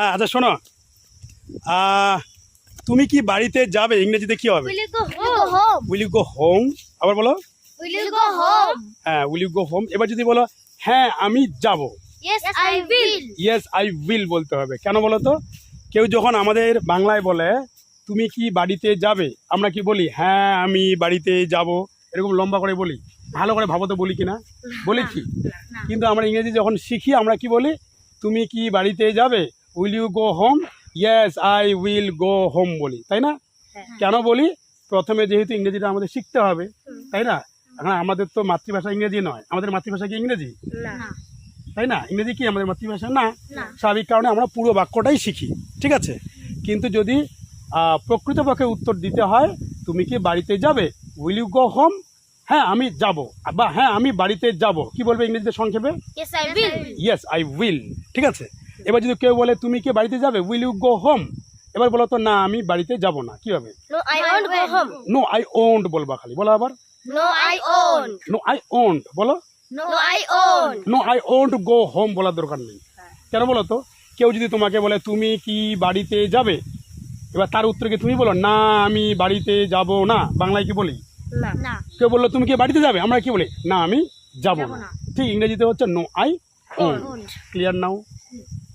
আহ, আচ্ছা শোনো। তুমি কি বাড়িতে যাবে? ইংরেজিতে কি হবে? Will you go home? Will you go home আবার বলো। Will you go home? হ্যাঁ উইল ইউ গো হোম এবার যদি বলো হ্যাঁ আমি যাব। Yes, I yes I will বলতে হবে। কেন বলো তো? কেউ যখন আমাদের বাংলায় বলে তুমি কি বাড়িতে যাবে? আমরা কি বলি হ্যাঁ আমি বাড়িতে যাব। এরকম লম্বা করে বলি। ভালো করে ভাবো তো বলি কি? না বলি কি কিন্তু আমরা ইংরেজি যখন শিখি আমরা কি বলি তুমি কি বাড়িতে যাবে? Will you go home yes I will go home বলি তাই না? হ্যাঁ। কেন বলি? প্রথমে যেহেতু ইংরেজিটা আমাদের শিখতে হবে তাই না? এখন আমাদের তো মাতৃভাষা ইংরেজি নয় আমাদের মাতৃভাষা কি ইংরেজি? তাই না? ইংরেজি কি আমাদের মাতৃভাষা? না। স্বাভাবিক কারণে আমরা পুরো বাক্যটাই শিখি ঠিক আছে? কিন্তু যদি প্রকৃতপক্ষে উত্তর দিতে হয় তুমি কি বাড়িতে যাবে? উইল ইউ গো হোম হ্যাঁ আমি যাব। বা হ্যাঁ আমি বাড়িতে যাব। কি বলবে ইংরেজিতে সংক্ষেপে? Yes, I will. Yes I will ঠিক আছে? এবার যদি কেউ বলে তুমি কি বাড়িতে যাবে? উইল ইউ গো হোম এবার বলো তো না আমি বাড়িতে যাব না। কি হবে No, I won't go home. No I won't বলবা খালি। বলো আবার। No, I own. No I won't বলো। No, I own. No I won't go home বলার দরকার নেই। কেন বলো তো? কেউ যদি তোমাকে বলে তুমি কি বাড়িতে যাবে? এবার তার উত্তরকে তুমি বলো? না আমি বাড়িতে যাব না। বাংলায় কি বলি? না। না। কেউ বলল তুমি কি বাড়িতে যাবে? আমরা কি বলি? না আমি যাব না। না। ঠিক ইংরেজিতে হচ্ছে no I won't. Clear now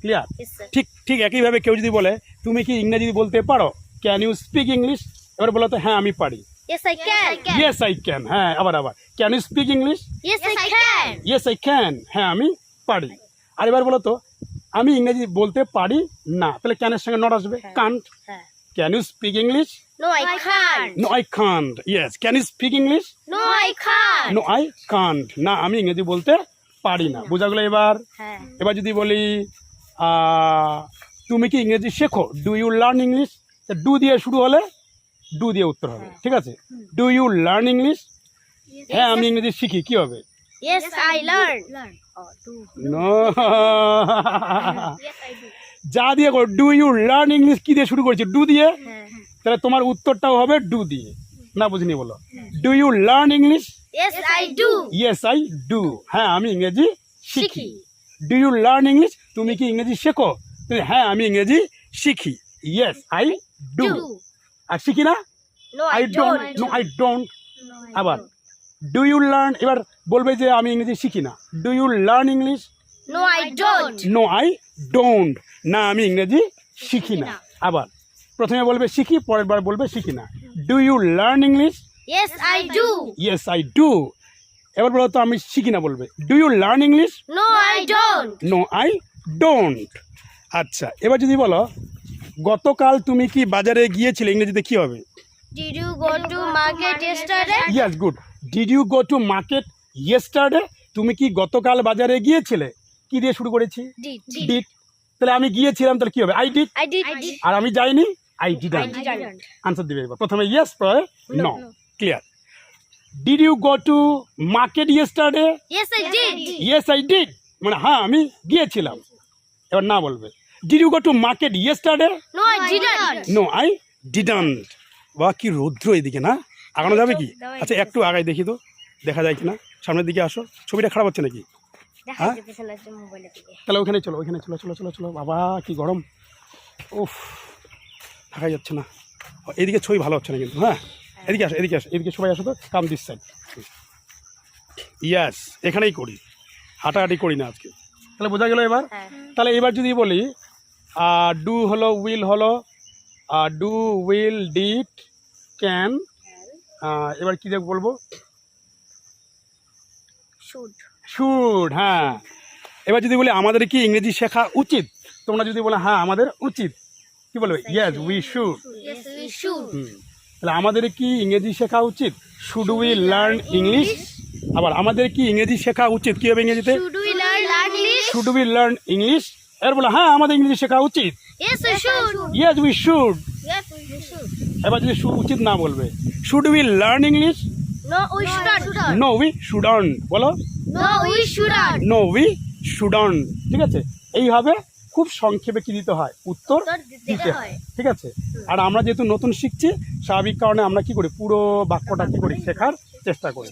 clear ঠিক ঠিক একইভাবে কেউ যদি বলে তুমি কি ইংরেজি বলতে পারো? ক্যান ইউ স্পিক ইংলিশ এবার বলো তো হ্যাঁ আমি পারি। Yes, I can. Yes I can হ্যাঁ আবার আবার। Can you speak English Yes, I can. Yes I can হ্যাঁ আমি পারি। আর এবার বলো তো আমি ইংরেজি বলতে পারি না। তাহলে ক্যানের সঙ্গে নট আসবে। কান্ট হ্যাঁ। Can you speak English No, I can't. No I can't yes can you speak English No, I can't. No I can't না আমি ইংরেজি বলতে পারি না। বোঝা গেলো এবার? হ্যাঁ। এবার যদি বলি তুমি কি ইংরেজি শেখো? Do you learn English do দিয়ে শুরু হলে ডু দিয়ে উত্তর হবে ঠিক আছে? ডু ইউ লার্ন ইংলিশ হ্যাঁ আমি ইংরেজি শিখি কি হবে? Yes, I learn. Learn. Do. No Yes, I do. যা দিয়ে ডু ইউ লার্ন ইংলিশ কি দিয়ে শুরু করেছি? ডু দিয়ে? হ্যাঁ তাহলে তোমার উত্তরটাও হবে ডু দিয়ে। না বুঝিনি বলো। Do you learn English Yes, I do. Yes I do হ্যাঁ আমি ইংরেজি শিখি। ডু ইউ লার্ন ইংলিশ তুমি কি ইংরেজি শেখো? তুমি, হ্যাঁ আমি ইংরেজি শিখি। ইয়েস আই ডু আর শিখি না? I I don't no I don't আবার ডু ইউ লার্ন এবার বলবে যে আমি ইংরেজি শিখি না। Do you learn English No, I don't. No I don't না আমি ইংরেজি শিখি না। না। আবার প্রথমে বলবে শিখি পরের বার বলবে শিখি না। Do you learn English Yes, I do. Yes I do এবার বলো তো আমি শিখি না বলবে। Do you learn English No, I don't. No I don't আচ্ছা এবার যদি বলো গতকাল তুমি কি বাজারে গিয়েছিলে? ইংরেজিতে কি হবে? Did you go to market yesterday? Yes good did you go to market yesterday তুমি কি গতকাল বাজারে গিয়েছিলে? কি দিয়ে শুরু করেছি? Did. ডিড তাহলে আমি গিয়েছিলাম তাহলে কি হবে? I did I did. I did. আর আমি যাইনি? I did I didn't. Answer দিবে এবার। প্রথমে ইয়েস পরে no clear did you go to market yesterday Yes, I did. Yes I did মানে হ্যাঁ আমি গিয়েছিলাম। এবার না বলবে। Did you go to market yesterday No, I didn't. No I didn't বা কি রৌদ্র এদিকে না? আগানো যাবে কি? আচ্ছা একটু আগাই দেখি তো। দেখা যায় কি না সামনের দিকে আসো। ছবিটা খারাপ হচ্ছে নাকি? হ্যাঁ? তাহলে ওখানে চলো ওখানে চলো চলো চলো চলো। বাবা কি গরম। উফ থাকা যাচ্ছে না। এদিকে ছবি ভালো হচ্ছে না কিন্তু হ্যাঁ? এদিকে আসো এদিকে আসো এদিকে সবাই আসো তো। কাম দিস সাইড ইয়াস এখানেই করি। হাঁটাহাঁটি করি না আজকে। তাহলে বোঝা গেল এবার? হ্যাঁ। তাহলে এবার যদি বলি ডু হলো উইল হলো ডু উইল ডিট ক্যান এবার কী দেখ বলব. শুড হ্যাঁ। এবার যদি বলি আমাদের কি ইংরেজি শেখা উচিত? তোমরা যদি বলো হ্যাঁ আমাদের উচিত। কি বলবে? ইয়েস উই শুড তাহলে আমাদের কি ইংরেজি শেখা উচিত? শুড উই লার্ন ইংলিশ আবার আমাদের কি ইংরেজি শেখা উচিত? কী হবে ইংরেজিতে? Should we learn English? Should we learn English এর বলে হ্যাঁ আমাদের ইংরেজি শেখা উচিত। Yes, we should. Yes we should Yes, we should. এবার যদি উচিত না বলবে should we learn English No, we shouldn't. No we shouldn't বলো। No, we shouldn't. No we shouldn't ঠিক আছে? এইভাবে খুব সংক্ষেপে কি দিতে হয়? উত্তর দিতে। হয়। ঠিক আছে? আর আমরা যেহেতু নতুন শিখছি স্বাভাবিক কারণে আমরা কি করি? পুরো বাক্যটা কি করি? শেখার চেষ্টা করি।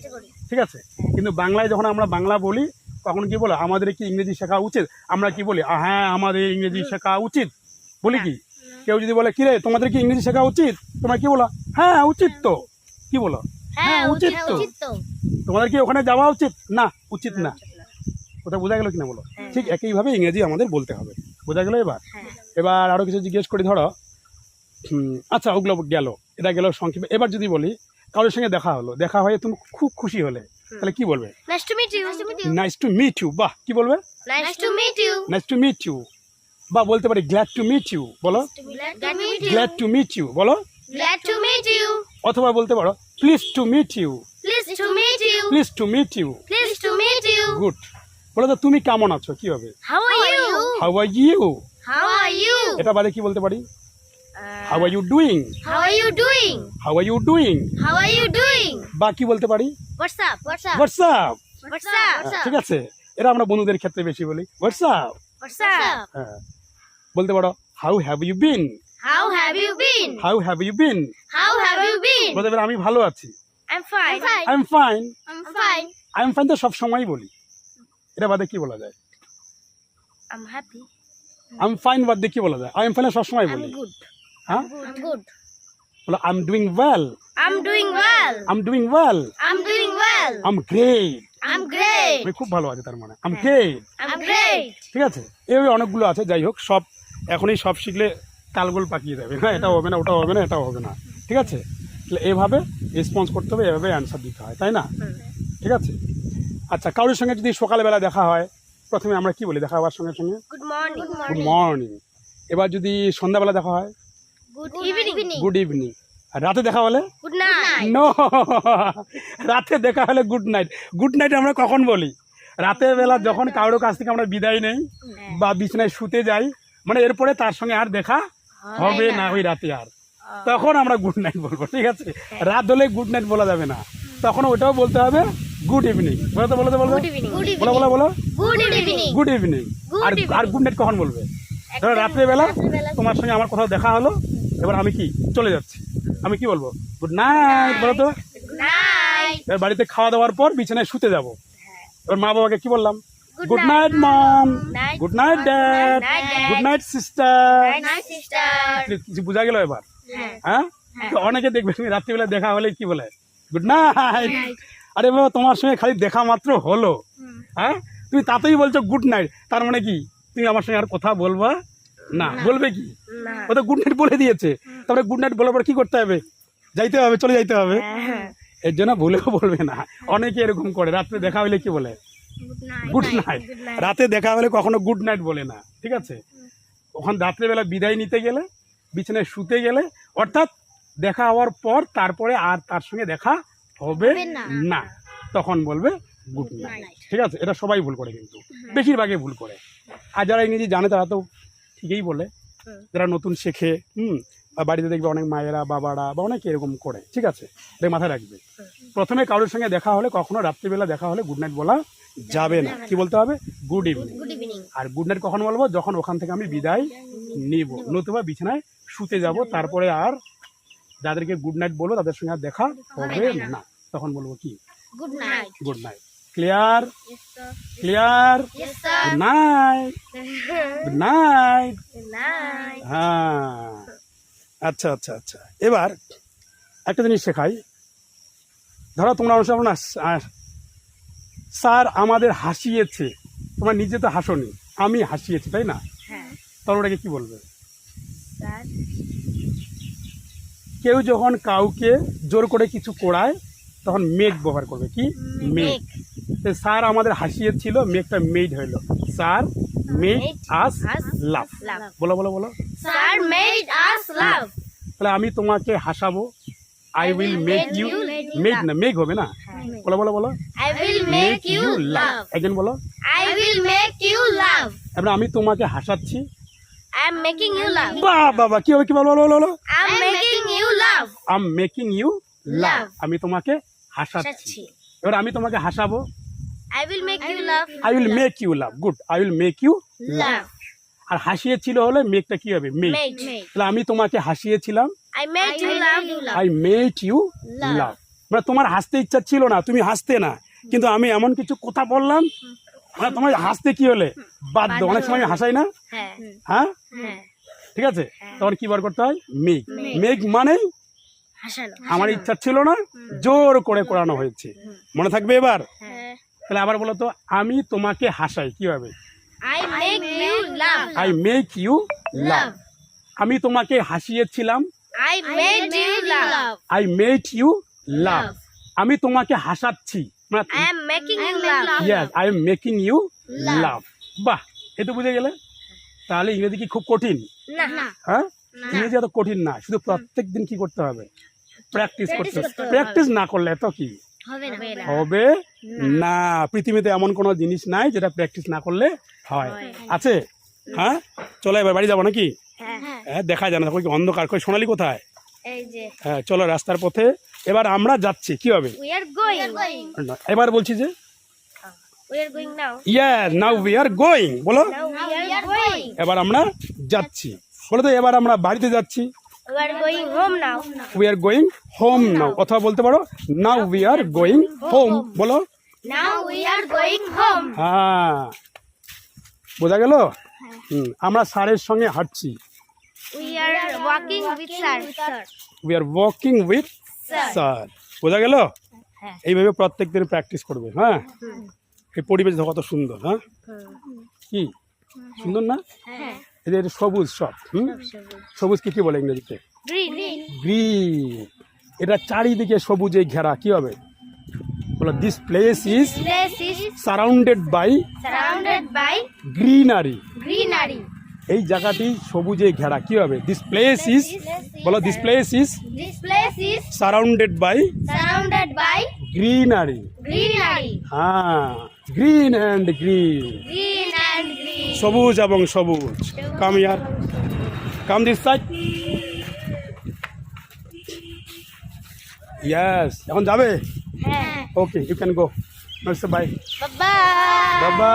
ঠিক আছে? কিন্তু বাংলায় যখন আমরা বাংলা বলি তখন কি বলো আমাদের কি ইংরেজি শেখা উচিত? আমরা কি বলি হ্যাঁ আমাদের ইংরেজি শেখা উচিত। বলি কি? কেউ যদি বলে কিরে তোমাদের কি ইংরেজি শেখা উচিত? তোমরা কি বলো হ্যাঁ উচিত তো। কি বলো হ্যাঁ উচিত উচিত তো। তোমাদের কি ওখানে যাওয়া উচিত? না উচিত না। ওটা বোঝা গেল কিনা বলো? ঠিক একইভাবে ইংরেজি আমাদের বলতে হবে। বোঝা গেল এবার? হ্যাঁ। এবার আরও কিছু জিজ্ঞেস করি ধরো। আচ্ছা ওগুলো গেল এটা গেল সংক্ষেপে। এবার যদি বলি কারোর সঙ্গে দেখা হলো দেখা হয়ে তুমি খুব খুশি হলে তাহলে কি বলবে nice to meet you nice to meet you বাহ কি বলবে nice to meet you nice to meet you বা বলতে পারি গ্ল্যাড টু মিট ইউ বলো glad to meet you glad to meet you বলো গ্ল্যাড টু মিট ইউ অথবা বলতে পারো please to meet you please to meet you please to meet you please to meet you good বলো তো তুমি কেমন আছো কি হবে how are you how are you how are you এটা বাদে কি বলতে পারি how are you doing how are you doing how are you doing how are you doing বা কি বলতে পারি? হোয়াটসঅ্যাপ ঠিক আছে। এটা আমরা বন্ধুদের ক্ষেত্রে বেশি বলি। হোয়াটসঅ্যাপ হ্যাঁ। বলতে পারো how have you been how have you been how have you been how have you been বলতে পারো আমি ভালো আছি। I am fine I am fine I am fine I am fine তো সব সময় বলি। এটা বাদে কি বলা যায়? I am happy I am fine বাদে কি বলা যায়? আই এম ফাইন সব সময় বলি। হ্যাঁ? গুড বলো I am doing well I am doing well I am doing well I am doing well I am great I am great আমি খুব ভালো আছে তার মানে। I am great I am great ঠিক আছে? এইভাবে অনেকগুলো আছে যাই হোক সব এখনই সব শিখলে তালগোল পাকিয়ে যাবে। হ্যাঁ এটা হবে না ওটা হবে না এটা হবে না। ঠিক আছে? তাহলে এভাবে রেসপন্স করতে হবে এভাবে অ্যান্সার দিতে হয় তাই না? ঠিক আছে? আচ্ছা কারোর সঙ্গে যদি সকালবেলা দেখা হয় প্রথমে আমরা কি বলি? দেখা হওয়ার সঙ্গে সঙ্গে? গুড মর্নিং গুড মর্নিং এবার যদি সন্ধ্যাবেলা দেখা হয়? গুড ইভিনিং গুড ইভিনিং রাতে দেখা হলে? গুড নাইট নো রাতে দেখা হলে গুড নাইট গুড নাইট আমরা কখন বলি? রাতের বেলা যখন কারোর কাছ থেকে আমরা বিদায় নেই বা বিছানায় শুতে যাই মানে এরপরে তার সঙ্গে আর দেখা হবে না। ওই রাতে আর। তখন আমরা গুড নাইট বলব ঠিক আছে? রাত হলে গুড নাইট বলা যাবে না। তখন ওটাও বলতে হবে গুড ইভিনিং বলো তো বলো তো বলো গুড ইভিনিং গুড বলো বলো বলো। গুড ইভিনিং গুড ইভিনিং আর আর গুড নাইট কখন বলবে? ধরো রাত্রেবেলা। তোমার সঙ্গে আমার কোথাও দেখা হলো এবার আমি কি? চলে যাচ্ছি। আমি কি বলব? গুড নাইট বলো তো। এবার বাড়িতে খাওয়া দাওয়ার পর বিছানায় শুতে যাব। এবার মা বাবাকে কি বললাম? গুড নাইট মম. Good night dad good night sister বোঝা গেল এবার? হ্যাঁ। হ্যাঁ? তো অনেকে দেখবে তুমি রাত্রিবেলা দেখা হলে কি বলে? গুড নাইট আরে বাবা তোমার সঙ্গে খালি দেখা মাত্র হলো। হ্যাঁ? তুমি তাতেই বলছো গুড নাইট তার মানে কি? তুমি আমার সঙ্গে আর কথা বলবা? না বলবে কি? ও তো গুড নাইট বলে দিয়েছে। তারপরে গুড নাইট বলার পর কি করতে হবে? যাইতে হবে চলে যাইতে হবে। হ্যাঁ। এর জন্য ভুলেও বলবে না। অনেকে এরকম করে। রাত্রে দেখা হলে কি বলে? গুড নাইট রাতে দেখা হলে কখনো গুড নাইট বলে না। ঠিক আছে? ওখান রাত্রেবেলা বিদায় নিতে গেলে বিছানায় শুতে গেলে অর্থাৎ দেখা হওয়ার পর তারপরে আর তার সঙ্গে দেখা হবে না। না। তখন বলবে গুড নাইট ঠিক আছে? এটা সবাই ভুল করে কিন্তু। বেশিরভাগই ভুল করে। আর যারা ইংরেজি জানে তারা তো ঠিকই বলে। যারা নতুন শেখে হুম বাড়িতে দেখবে অনেক মায়েরা বাবারা বা অনেকে এরকম করে ঠিক আছে? এটা মাথায় রাখবে। প্রথমে কারোর সঙ্গে দেখা হলে কখনো রাত্রিবেলা দেখা হলে গুড নাইট বলা যাবে না। কি বলতে হবে? গুড ইভিনিং গুড ইভিনিং আর গুড নাইট কখন বলব? যখন ওখান থেকে আমি বিদায় নিব। নতুবা বিছানায় শুতে যাব তারপরে আর যাদেরকে গুড নাইট বলব তাদের সঙ্গে আর দেখা হবে না তখন বলব কি? Good night good night clear clear good night good night হ্যাঁ। আচ্ছা আচ্ছা আচ্ছা। এবার একটা জিনিস শেখাই। ধরো তোমরা না আহ, স্যার আমাদের হাসিয়েছে। তোমরা নিজে তো হাসোনি। আমি হাসিয়েছি তাই না? হ্যাঁ। তখন ওটাকে কি বলবে? কেউ যখন কাউকে জোর করে কিছু করায় তখন মেঘ ব্যবহার করবে। কি? মেঘ। স্যার আমাদের হাসিয়েছিল মেঘটা মেড হইল। স্যার মেড আস লাভ বলো বলো বলো। স্যার মেড আস লাভ তাহলে আমি তোমাকে হাসাবো। I will make you laugh. না মেঘ হবে না? বলো বলো বলো। I will make you laugh একজন বলো। I will make you laugh এবার আমি তোমাকে হাসাচ্ছি। I am making you laugh বাহ বাবা কি হবে কি বলো বলো বলো? I am making you laugh I am making you laugh আমি তোমাকে হাসাচ্ছি। এবার আমি তোমাকে হাসাবো। I will make you laugh I will make you laugh good I will make you laugh আর হাসিয়েছিল হলে মেঘটা কি হবে? মেঘ মেড তাহলে আমি তোমাকে হাসিয়েছিলাম। I made you laugh I made you Love. লাভ মানে তোমার হাসতে ইচ্ছা ছিল না তুমি হাসতে না। কিন্তু আমি এমন কিছু কথা বললাম মানে তোমার হাসতে কি হলে? বাধ্য। অনেক সময় আমি হাসাই না? হ্যাঁ। হ্যাঁ? হ্যাঁ। ঠিক আছে? তখন কি বার করতে হয়? মেক মেক মানে হাসানো। আমার ইচ্ছা ছিল না জোর করে করানো হয়েছে। মনে থাকবে এবার? হ্যাঁ। তাহলে আবার বলো তো আমি তোমাকে হাসাই কি হবে I make you laugh I make you laugh আমি তোমাকে হাসিয়েছিলাম। I made you laugh I made you laugh আমি তোমাকে হাসাচ্ছি I am making you laugh yes I am making you laugh বাহ এ তো বুঝে গেলে? তাহলে ইংরেজি কি খুব কঠিন? না। না। হ্যাঁ? ইংরেজি এত কঠিন না শুধু প্রত্যেক দিন কি করতে হবে? প্র্যাকটিস করতে প্র্যাকটিস না করলে তো কি? হবে না পৃথিবীতে এমন কোনো জিনিস নাই যেটা প্র্যাকটিস না করলে হয়। আছে? হ্যাঁ? চলো এবার বাড়ি যাব নাকি? হ্যাঁ। হ্যাঁ দেখা যায় না কি অন্ধকার? কই সোনালি কোথায়? হ্যাঁ চলো রাস্তার পথে। এবার আমরা যাচ্ছি কি হবে? এবার বলছি যে? ইয়া নাও উই আর গোয়িং বলো। Now we are going এবার আমরা যাচ্ছি। বলো তো এবার আমরা বাড়িতে যাচ্ছি। We are going home now. We are going home now অথবা বলতে পারো? Now we are going home বলো। Now we are going home. হ্যাঁ। বোঝা গেল? হুম আমরা স্যারের সঙ্গে হাঁটছি। We are walking with sir. We are walking with sir বোঝা গেল? হ্যাঁ। এইভাবে প্রত্যেক দিন প্র্যাকটিস করবে হ্যাঁ? এই পরিবেশ কত সুন্দর হ্যাঁ? কি? সুন্দর না? হ্যাঁ। এদের সবুজ সব হুম? সবুজ। কি কি বলে ইংরেজিতে? গ্রিন এটা চারিদিকে সবুজে ঘেরা কি হবে? বলো this place is place is surrounded by by greenery এই জায়গাটি সবুজে ঘেরা কি হবে? দিস প্লেস ইজ বলো this place is surrounded by surrounded by greenery greenery হ্যাঁ গ্রিন অ্যান্ড গ্রিন সবুজ এবং সবুজ। কাম ইয়ার কাম দিস সাইড ইয়াস এখন যাবে? হ্যাঁ। ওকে ইউ ক্যান গো বাই বাবা